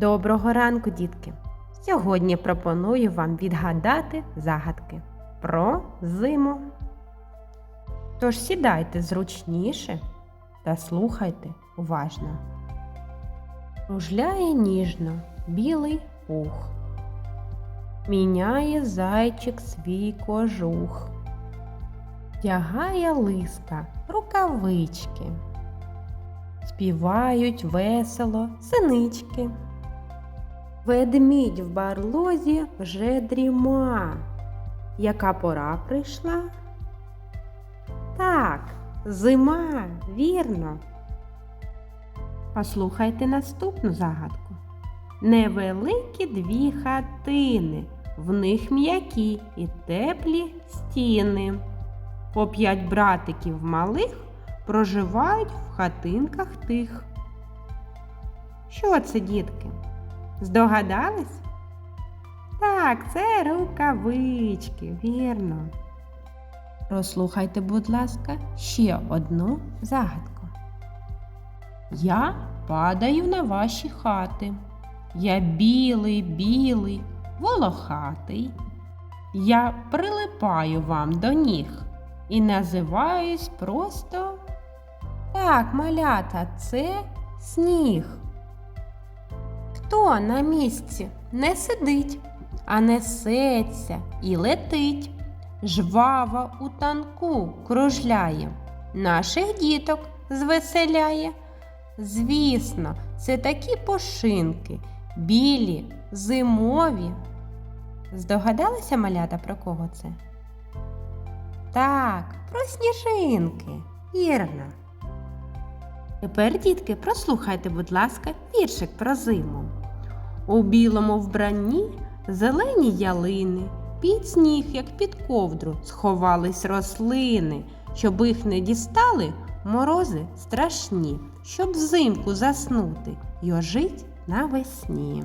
Доброго ранку, дітки! Сьогодні пропоную вам відгадати загадки про зиму. Тож сідайте зручніше та слухайте уважно. Кружляє ніжно білий пух. Міняє зайчик свій кожух. Тягає лиска рукавички. Співають весело синички. Ведмідь в барлозі вже дріма. Яка пора прийшла? Так, зима, вірно. Послухайте наступну загадку. Невеликі дві хатини, в них м'які і теплі стіни. По п'ять братиків малих проживають в хатинках тих. Що це, дітки? Здогадались? Так, це рукавички, вірно. Прослухайте, будь ласка, ще одну загадку. Я падаю на ваші хати. Я білий, білий, волохатий. Я прилипаю вам до ніг і називаюсь просто. Так, малята, це сніг. Хто на місці не сидить, а несеться і летить, жваво у танку кружляє, наших діток звеселяє. Звісно, це такі пошинки, білі, зимові. Здогадалися малята про кого це? Так, про сніжинки, вірно. Тепер, дітки, прослухайте, будь ласка, віршик про зиму. У білому вбранні зелені ялини, під сніг, як під ковдру, сховались рослини, щоб їх не дістали морози страшні, щоб взимку заснути й ожить навесні.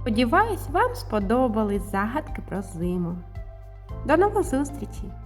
Сподіваюсь, вам сподобались загадки про зиму. До нових зустрічей!